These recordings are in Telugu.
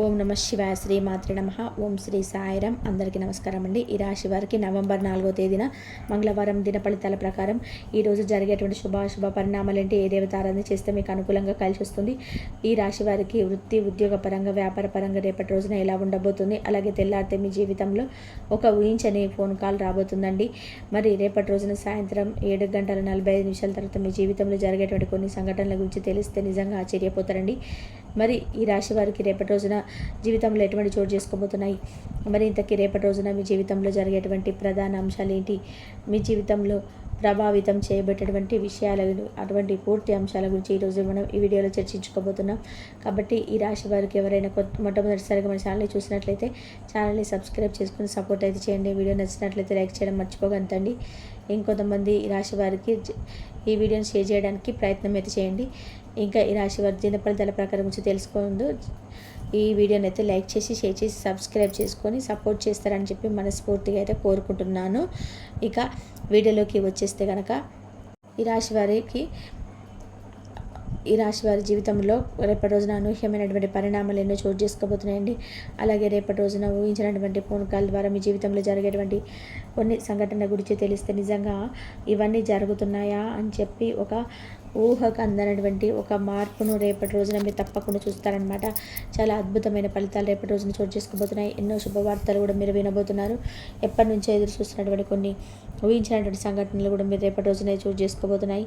ఓం నమ శివాయ శ్రీ మాతృ నమ. ఓం శ్రీ సాయిరం. అందరికీ నమస్కారం అండి. ఈ రాశి వారికి నవంబర్ నాలుగో తేదీన మంగళవారం దిన ఫలితాల ప్రకారం ఈరోజు జరిగేటువంటి శుభాశుభ పరిణామాలు ఏంటి ఏ దేవత ఆరాధన చేస్తే మీకు అనుకూలంగా కలిసి వస్తుంది ఈ రాశి వారికి వృత్తి ఉద్యోగ పరంగా వ్యాపార పరంగా రేపటి రోజున ఎలా ఉండబోతుంది అలాగే తెల్లారితే మీ జీవితంలో ఒక ఊహించని ఫోన్ కాల్ రాబోతుందండి. మరి రేపటి రోజున సాయంత్రం ఏడు గంటల నలభై ఐదు నిమిషాల తర్వాత మీ జీవితంలో జరిగేటువంటి కొన్ని సంఘటనల గురించి తెలిస్తే నిజంగా ఆశ్చర్యపోతారండి. మరి ఈ రాశి వారికి రేపటి రోజున జీవితంలో ఎటువంటి చోటు చేసుకోబోతున్నాయి? మరి ఇంతకీ రేపటి రోజున మీ జీవితంలో జరిగేటువంటి ప్రధాన అంశాలు ఏంటి? మీ జీవితంలో ప్రభావితం చేయబెట్టేటువంటి విషయాల అటువంటి పూర్తి అంశాల గురించి ఈరోజు మనం ఈ వీడియోలో చర్చించుకోబోతున్నాం. కాబట్టి ఈ రాశి వారికి ఎవరైనా కొత్త మొట్టమొదటిసారిగా మన ఛానల్ని చూసినట్లయితే ఛానల్ని సబ్స్క్రైబ్ చేసుకుని సపోర్ట్ అయితే చేయండి. వీడియో నచ్చినట్లయితే లైక్ చేయడం మర్చిపోగంతండి ఇంకొంతమంది ఈ రాశి వారికి ఈ వీడియోని షేర్ చేయడానికి ప్రయత్నం అయితే చేయండి. ఇంకా ఈ రాశి వారి దిన ఫలితాల ప్రకారం గురించి తెలుసుకోండు ఈ వీడియోని అయితే లైక్ చేసి షేర్ చేసి సబ్స్క్రైబ్ చేసుకొని సపోర్ట్ చేస్తారని చెప్పి మనస్ఫూర్తిగా అయితే కోరుకుంటున్నాను. ఇక వీడియోలోకి వచ్చేస్తే కనుక ఈ రాశి వారికి ఈ రాశి వారి జీవితంలో రేపటి రోజున అనూహ్యమైనటువంటి పరిణామాలు ఎన్నో చోటు చేసుకోబోతున్నాయండి. అలాగే రేపటి రోజున ఊహించినటువంటి ఫోన్ కాల్ ద్వారా మీ జీవితంలో జరిగేటువంటి కొన్ని సంఘటనల గురించి తెలిస్తే నిజంగా ఇవన్నీ జరుగుతున్నాయా అని చెప్పి ఒక ఊహకు అందనటువంటి ఒక మార్పును రేపటి రోజున మీరు తప్పకుండా చూస్తారనమాట చాలా అద్భుతమైన ఫలితాలు రేపటి రోజున చోటు చేసుకోబోతున్నాయి. ఎన్నో శుభవార్తలు కూడా మీరు వినబోతున్నారు. ఎప్పటి నుంచో ఎదురు చూస్తున్నటువంటి కొన్ని ఊహించినటువంటి సంఘటనలు కూడా మీరు రేపటి రోజున చోటు చేసుకోబోతున్నాయి.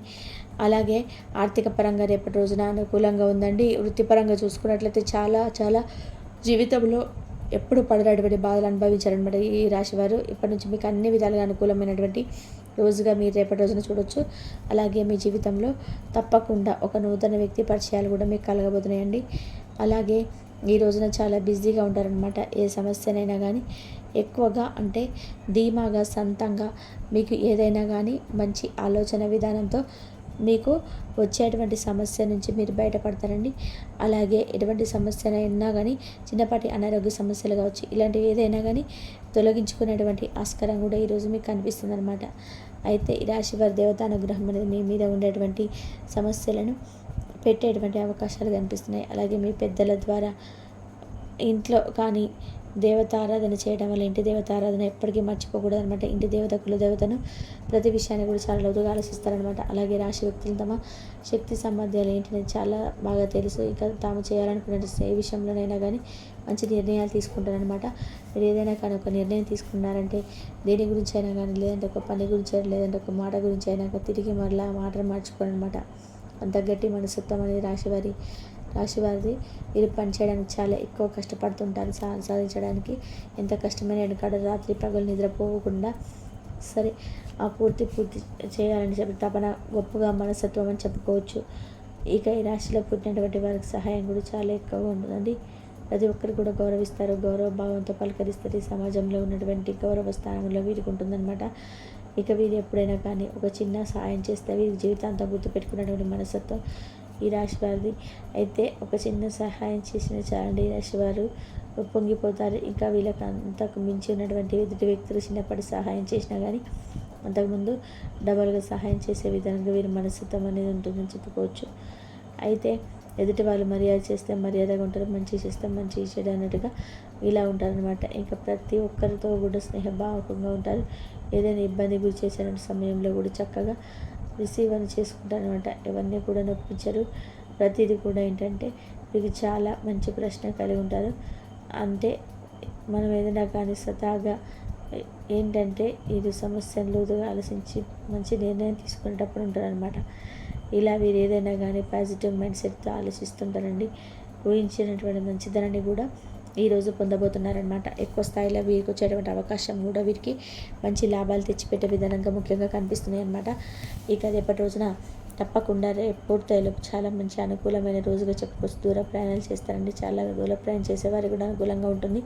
అలాగే ఆర్థిక పరంగా రేపటి రోజున అనుకూలంగా ఉందండి. వృత్తిపరంగా చూసుకున్నట్లయితే చాలా చాలా జీవితంలో ఎప్పుడు పడనటువంటి బాధలు అనుభవించారనమాట ఈ రాశివారు. ఇప్పటి నుంచి మీకు అన్ని విధాలుగా అనుకూలమైనటువంటి రోజుగా మీరు రేపటి రోజున చూడొచ్చు. అలాగే మీ జీవితంలో తప్పకుండా ఒక నూతన వ్యక్తి పరిచయాలు కూడా మీకు కలగబోతున్నాయండి. అలాగే ఈ రోజున చాలా బిజీగా ఉంటారనమాట ఏ సమస్యనైనా కానీ ఎక్కువగా అంటే ధీమాగా సొంతంగా మీకు ఏదైనా కానీ మంచి ఆలోచన విధానంతో మీకు వచ్చేటువంటి సమస్య నుంచి మీరు బయటపడతారండి. అలాగే ఎటువంటి సమస్యనైనా కానీ చిన్నపాటి అనారోగ్య సమస్యలు కావచ్చు ఇలాంటివి ఏదైనా కానీ తొలగించుకునేటువంటి ఆస్కారం కూడా ఈరోజు మీకు కనిపిస్తుంది అనమాట అయితే ఈ రాశి వారి దేవతానుగ్రహం అనేది మీ మీద ఉండేటువంటి సమస్యలను పెట్టేటువంటి అవకాశాలు కనిపిస్తున్నాయి. అలాగే మీ పెద్దల ద్వారా ఇంట్లో కానీ దేవత ఆరాధన చేయడం వల్ల ఇంటి దేవత ఆరాధన ఎప్పటికీ మర్చిపోకూడదు అనమాట ఇంటి దేవత కుల దేవతను ప్రతి విషయాన్ని కూడా చాలా లోతుగా ఆలోచిస్తారనమాట అలాగే రాశి వ్యక్తులు తమ శక్తి సామర్థ్యాలు ఏంటనేది చాలా బాగా తెలుసు. ఇక తాము చేయాలనుకున్న ఏ విషయంలోనైనా కానీ మంచి నిర్ణయాలు తీసుకుంటారనమాట మీరు ఏదైనా కానీ ఒక నిర్ణయం తీసుకున్నారంటే దేని గురించి అయినా కానీ లేదంటే ఒక పని గురించి అయినా లేదంటే ఒక మాట గురించి అయినా తిరిగి మరలా మాటలు మార్చుకోరనమాట అంత గట్టి మనస్తత్వం అనేది రాశివారి రాశివారిది. వీరు పనిచేయడానికి చాలా ఎక్కువ కష్టపడుతుంటారు. సా సాధించడానికి ఎంత కష్టమైన ఎడకాడ రాత్రి పగలు నిద్రపోకుండా సరే ఆ పూర్తి పూర్తి చేయాలని చెప్పి తపన గొప్పగా మనస్తత్వం అని చెప్పుకోవచ్చు. ఇక ఈ రాశిలో పుట్టినటువంటి వారికి సహాయం కూడా చాలా ఎక్కువగా ఉంటుందండి. ప్రతి ఒక్కరు కూడా గౌరవిస్తారు. గౌరవ భావంతో పలకరిస్తారు. ఈ సమాజంలో ఉన్నటువంటి గౌరవ స్థానంలో వీరికి ఉంటుందన్నమాట. ఇక వీరు ఎప్పుడైనా కానీ ఒక చిన్న సహాయం చేస్తే వీరి జీవితాంతం గుర్తుపెట్టుకున్నటువంటి మనస్తత్వం ఈ రాశి వారిది. అయితే ఒక చిన్న సహాయం చేసిన చాలండి. ఈ రాశి వారు పొంగిపోతారు. ఇంకా వీళ్ళకి అంతకు మించి ఉన్నటువంటి ఎదుటి వ్యక్తులు చిన్నప్పటి సహాయం చేసినా కానీ అంతకుముందు డబల్గా సహాయం చేసే విధంగా వీరి మనస్తత్వం అనేది ఉంటుందని చెప్పుకోవచ్చు. అయితే ఎదుటి వాళ్ళు మర్యాద చేస్తే మర్యాదగా ఉంటారు. మంచి చేస్తే మంచి చేయడం అన్నట్టుగా ఇలా ఉంటారనమాట ఇంకా ప్రతి ఒక్కరితో కూడా స్నేహభావకంగా ఉంటారు. ఏదైనా ఇబ్బంది గురి చేసిన సమయంలో కూడా చక్కగా రిసీవ్ అని చేసుకుంటారనమాట ఎవరిని కూడా నొప్పించరు. ప్రతిదీ కూడా ఏంటంటే మీకు చాలా మంచి ప్రశ్న కలిగి ఉంటారు. అంటే మనం ఏదైనా కానీ సతాగా ఏంటంటే ఇది సమస్యను లోతుగా ఆలోచించి మంచి నిర్ణయం తీసుకునేటప్పుడు ఉంటారనమాట. ఇలా వీరు ఏదైనా కానీ పాజిటివ్ మైండ్ సెట్తో ఆలోచిస్తుంటారండి. ఊహించినటువంటి మంచిదనాన్ని కూడా ఈరోజు పొందబోతున్నారనమాట ఎక్కువ స్థాయిలో వీరికి వచ్చేటువంటి అవకాశం కూడా వీరికి మంచి లాభాలు తెచ్చిపెట్టే విధానంగా ముఖ్యంగా కనిపిస్తున్నాయి అనమాట ఇక రేపటి రోజున తప్పకుండా రేపు పూర్తయిలో చాలా మంచి అనుకూలమైన రోజుగా చెప్పుకోవచ్చు దూర ప్రయాణాలు చేస్తారండి. చాలా దూర ప్రయాణం చేసేవారికి కూడా అనుకూలంగా ఉంటుంది.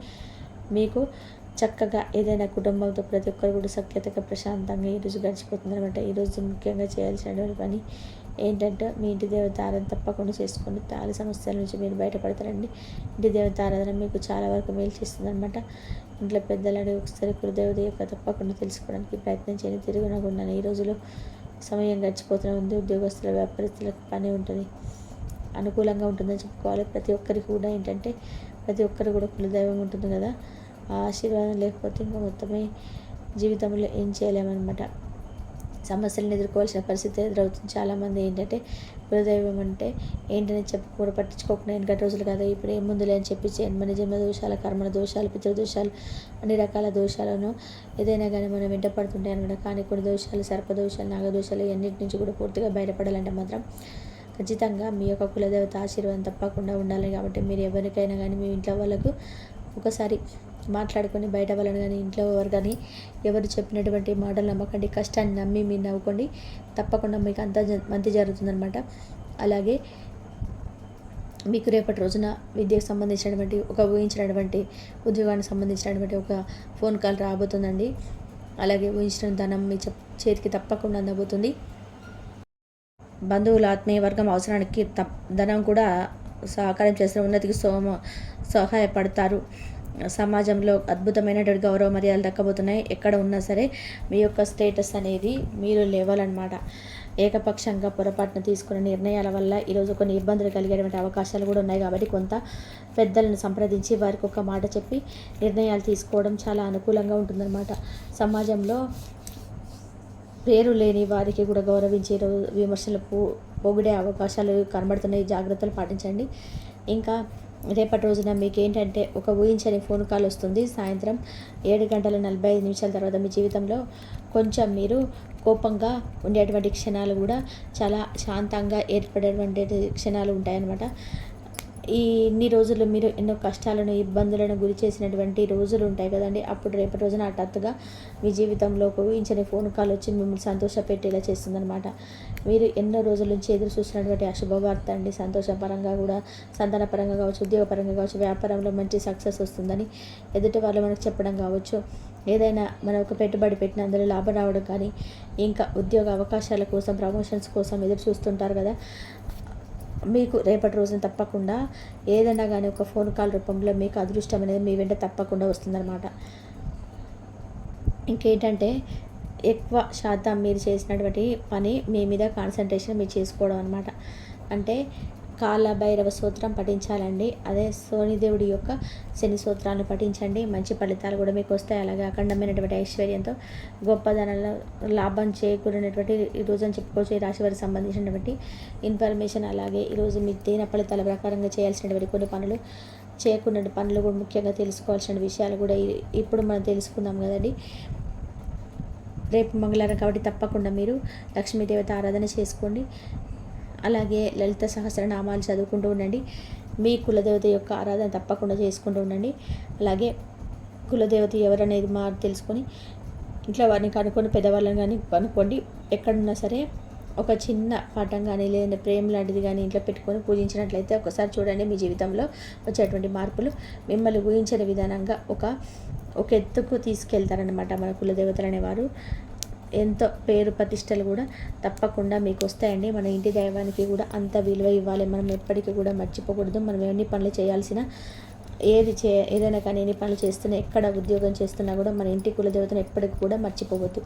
మీకు చక్కగా ఏదైనా కుటుంబంతో ప్రతి ఒక్కరు కూడా సఖ్యతగా ప్రశాంతంగా ఈరోజు గడిచిపోతుంది అనమాట ఈరోజు ముఖ్యంగా చేయాల్సిన పని ఏంటంటే మీ ఇంటి దేవత ఆరాధన తప్పకుండా చేసుకోండి. చాలా సమస్యల నుంచి మీరు బయటపడతారండి. ఇంటి దేవత ఆరాధన మీకు చాలా వరకు మేలు చేస్తుంది అనమాట ఇంట్లో పెద్దలని ఒకసారి కులదేవత యొక్క తప్పకుండా తెలుసుకోవడానికి ప్రయత్నం చేయండి. తిరుగునకున్నాను ఈ రోజులో సమయం గడిచిపోతూనే ఉంది. ఉద్యోగస్తుల వ్యాపారస్తులకు పని ఉంటుంది. అనుకూలంగా ఉంటుందని చెప్పుకోవాలి. ప్రతి ఒక్కరికి కూడా ఏంటంటే ప్రతి ఒక్కరు కూడా కులదైవం ఉంటుంది కదా. ఆ ఆశీర్వాదం లేకపోతే ఇంకా మొత్తమే జీవితంలో ఏం చేయలేమన్నమాట. సమస్యలను ఎదుర్కోవాల్సిన పరిస్థితి ఎదురవుతుంది. చాలామంది ఏంటంటే కులదైవం అంటే ఏంటని చెప్పి కూడా పట్టించుకోకుండా వెనకటి రోజులు కదా ఇప్పుడు ఏం ముందులే అని చెప్పి జన్మ జన్మ దోషాలు కర్మల దోషాలు పితృదోషాలు అన్ని రకాల దోషాలను ఏదైనా కానీ మనం వెంట పడుతుంటాయి అనమాట. కానీ కొన్ని దోషాలు సర్పదోషాలు నాగదోషాలు ఇవన్నిటి నుంచి కూడా పూర్తిగా బయటపడాలంటే మాత్రం ఖచ్చితంగా మీ యొక్క కులదేవత ఆశీర్వాదం తప్పకుండా ఉండాలి. కాబట్టి మీరు ఎవరికైనా కానీ మీ ఇంట్లో వాళ్ళకు ఒకసారి మాట్లాడుకొని బయట వాళ్ళని కానీ ఇంట్లో ఎవరు కానీ ఎవరు చెప్పినటువంటి మాటలు నమ్మకండి కష్టాన్ని నమ్మి మీరు నవ్వుకోండి. తప్పకుండా మీకు అంత మంచి జరుగుతుందనమాట అలాగే మీకు రేపటి రోజున విద్యకు సంబంధించినటువంటి ఒక ఊహించినటువంటి ఉద్యోగానికి సంబంధించినటువంటి ఒక ఫోన్ కాల్ రాబోతుందండి. అలాగే ఊహించిన ధనం మీ చేతికి తప్పకుండా అందబోతుంది. బంధువుల ఆత్మీయ వర్గం అవసరానికి తప్ ధనం కూడా సహకారం చేసిన ఉన్నతికి సోమ సహాయపడతారు. సమాజంలో అద్భుతమైనటువంటి గౌరవ మర్యాదలు దక్కబోతున్నాయి. ఎక్కడ ఉన్నా సరే మీ యొక్క స్టేటస్ అనేది మీరు లేవాలన్నమాట. ఏకపక్షంగా పొరపాటున తీసుకున్న నిర్ణయాల వల్ల ఈరోజు కొన్ని ఇబ్బందులు కలిగేటువంటి అవకాశాలు కూడా ఉన్నాయి కాబట్టి కొంత పెద్దలను సంప్రదించి వారికి ఒక మాట చెప్పి నిర్ణయాలు తీసుకోవడం చాలా అనుకూలంగా ఉంటుందన్నమాట. సమాజంలో పేరు లేని వారికి కూడా గౌరవించే విమర్శలు పొగిడే అవకాశాలు కనబడుతున్నాయి. జాగ్రత్తలు పాటించండి. ఇంకా రేపటి రోజున మీకు ఏంటంటే ఒక ఊహించని ఫోన్ కాల్ వస్తుంది. సాయంత్రం ఏడు గంటల నలభై ఐదు నిమిషాల తర్వాత మీ జీవితంలో కొంచెం మీరు కోపంగా ఉండేటువంటి క్షణాలు కూడా చాలా శాంతంగా ఏర్పడేటువంటి క్షణాలు ఉంటాయన్నమాట. ఈ ఇన్ని రోజులు మీరు ఎన్నో కష్టాలను ఇబ్బందులను గురి చేసినటువంటి రోజులు ఉంటాయి కదండి. అప్పుడు రేపటి రోజున హఠాత్తుగా మీ జీవితంలో ఊహించని ఫోన్ కాల్ వచ్చి మిమ్మల్ని సంతోషపెట్టేలా చేస్తుందనమాట మీరు ఎన్నో రోజుల నుంచి ఎదురు చూసినటువంటి అశుభవార్త అండి. సంతోషపరంగా కూడా సంతానపరంగా కావచ్చు ఉద్యోగపరంగా కావచ్చు వ్యాపారంలో మంచి సక్సెస్ వస్తుందని ఎదుటి వాళ్ళు మనకు చెప్పడం కావచ్చు. ఏదైనా మనం ఒక పెట్టుబడి పెట్టిన అందులో లాభం రావడం కానీ ఇంకా ఉద్యోగ అవకాశాల కోసం ప్రమోషన్స్ కోసం ఎదురు చూస్తుంటారు కదా. మీకు రేపటి రోజున తప్పకుండా ఏదైనా కానీ ఒక ఫోన్ కాల్ రూపంలో మీకు అదృష్టం అనేది మీ వెంట తప్పకుండా వస్తుందన్నమాట. ఇంకేంటంటే ఎక్కువ శాతం మీరు చేసినటువంటి పని మీ మీద కాన్సన్ట్రేషన్ మీరు చేసుకోవడం అనమాట అంటే కాల భైరవ సూత్రం పఠించాలండి. అదే సోనిదేవుడి యొక్క శని సూత్రాలను పఠించండి. మంచి ఫలితాలు కూడా మీకు వస్తాయి. అలాగే అఖండమైనటువంటి ఐశ్వర్యంతో గొప్పదనంలో లాభం చేకూరినటువంటి ఈరోజు అని చెప్పుకోవచ్చు. ఈ రాశి వారికి సంబంధించినటువంటి ఇన్ఫర్మేషన్ అలాగే ఈరోజు మీ దీన ఫలితాల ప్రకారంగా చేయాల్సినటువంటి కొన్ని పనులు చేయకుండా పనులు కూడా ముఖ్యంగా తెలుసుకోవాల్సిన విషయాలు కూడా ఇప్పుడు మనం తెలుసుకుందాం కదండి. రేపు మంగళవారం కాబట్టి తప్పకుండా మీరు లక్ష్మీదేవత ఆరాధన చేసుకోండి. అలాగే లలిత సహస్రనామాలు చదువుకుంటూ ఉండండి. మీ కులదేవత యొక్క ఆరాధన తప్పకుండా చేసుకుంటూ ఉండండి. అలాగే కులదేవత ఎవరనేది మా తెలుసుకొని ఇంట్లో వారిని కనుక్కొని పెద్దవాళ్ళని కానీ కనుక్కోండి. ఎక్కడున్నా సరే ఒక చిన్న పటం కానీ లేదంటే ప్రేమ లాంటిది కానీ ఇంట్లో పెట్టుకొని పూజించినట్లయితే ఒకసారి చూడండి మీ జీవితంలో వచ్చేటువంటి మార్పులు. మిమ్మల్ని ఊహించిన విధానంగా ఒక ఒక ఎత్తుకు తీసుకెళ్తారనమాట మన కులదేవతలు అనేవారు. ఎంతో పేరు ప్రతిష్టలు కూడా తప్పకుండా మీకు వస్తాయండి మన ఇంటి దైవానికి కూడా అంత విలువ ఇవ్వాలి. మనం ఎప్పటికీ కూడా మర్చిపోకూడదు. మనం ఎన్ని పనులు చేయాల్సిన ఏది చే ఏదైనా కానీ ఎన్ని పనులు చేస్తున్నా ఎక్కడ ఉద్యోగం చేస్తున్నా కూడా మన ఇంటి కులదేవతను ఎప్పటికి కూడా మర్చిపోవద్దు.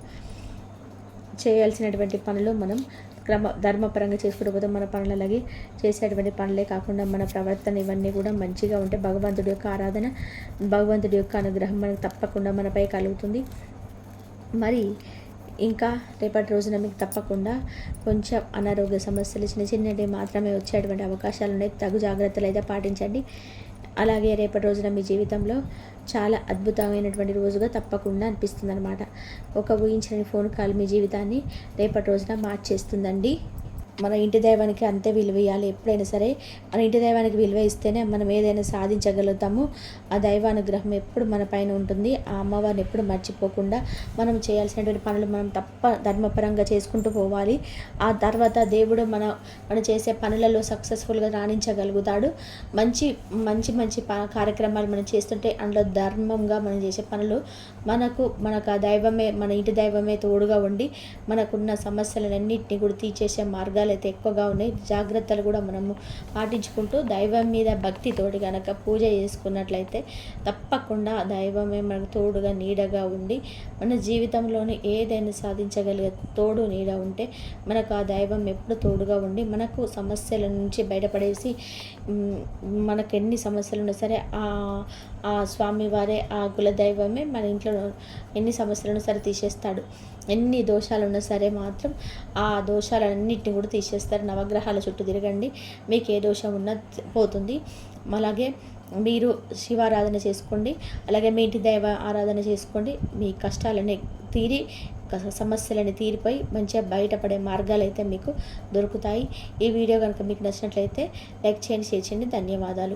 చేయాల్సినటువంటి పనులు మనం క్రమ ధర్మపరంగా చేసుకుంటూ పోతే మన పనులు అలాగే చేసేటువంటి పనులే కాకుండా మన ప్రవర్తన ఇవన్నీ కూడా మంచిగా ఉంటే భగవంతుడి యొక్క ఆరాధన భగవంతుడి యొక్క అనుగ్రహం మనకు తప్పకుండా మనపై కలుగుతుంది. మరి ఇంకా రేపటి రోజున మీకు తప్పకుండా కొంచెం అనారోగ్య సమస్యలు చిన్న చిన్నవి మాత్రమే వచ్చేటువంటి అవకాశాలు ఉన్నాయి. తగు జాగ్రత్తలు అయితే పాటించండి. అలాగే రేపటి రోజున మీ జీవితంలో చాలా అద్భుతమైనటువంటి రోజుగా తప్పకుండా అనిపిస్తుంది అనమాట ఒక ఊహించిన ఫోన్ కాల్ మీ జీవితాన్ని రేపటి రోజున మార్చేస్తుందండి. మన ఇంటి దైవానికి అంతే విలువ ఇవ్వాలి ఎప్పుడైనా సరే మన ఇంటి దైవానికి విలువ ఇస్తేనే మనం ఏదైనా సాధించగలుగుతాము. ఆ దైవానుగ్రహం ఎప్పుడు మన పైన ఉంటుంది. ఆ అమ్మవారిని ఎప్పుడు మర్చిపోకుండా మనం చేయాల్సినటువంటి పనులు మనం తప్ప ధర్మపరంగా చేసుకుంటూ పోవాలి. ఆ తర్వాత దేవుడు మన మనం చేసే పనులలో సక్సెస్ఫుల్గా రాణించగలుగుతాడు. మంచి మంచి మంచి కార్యక్రమాలు మనం చేస్తుంటే అందులో ధర్మంగా మనం చేసే పనులు మనకు మనకు ఆ దైవమే మన ఇంటి దైవమే తోడుగా ఉండి మనకున్న సమస్యలన్నింటినీ కూడా తీర్చేసే మార్గాలు మార్గాలు అయితే ఎక్కువగా ఉన్నాయి. జాగ్రత్తలు కూడా మనము పాటించుకుంటూ దైవం మీద భక్తితోటి కనుక పూజ చేసుకున్నట్లయితే తప్పకుండా దైవమే మనకు తోడుగా నీడగా ఉండి మన జీవితంలోని ఏదైనా సాధించగలిగే తోడు నీడ ఉంటే మనకు ఆ దైవం ఎప్పుడు తోడుగా ఉండి మనకు సమస్యల నుంచి బయటపడేసి మనకు ఎన్ని సమస్యలు ఉన్నా సరే ఆ ఆ స్వామివారే ఆ కులదైవమే మన ఇంట్లో ఎన్ని సమస్యలను సరే తీసేస్తాడు. ఎన్ని దోషాలు ఉన్నా సరే మాత్రం ఆ దోషాలన్నింటిని కూడా తీసేస్తారు. నవగ్రహాల చుట్టూ తిరగండి. మీకు ఏ దోషం ఉన్నా పోతుంది. అలాగే మీరు శివారాధన చేసుకోండి. అలాగే మీ ఇంటి దైవ ఆరాధన చేసుకోండి. మీ కష్టాలని తీరి క- సమస్యలని తీరిపోయి మంచిగా బయటపడే మార్గాలు అయితే మీకు దొరుకుతాయి. ఈ వీడియో కనుక మీకు నచ్చినట్లయితే లైక్ చేయండి షేర్ చేయండి. ధన్యవాదాలు.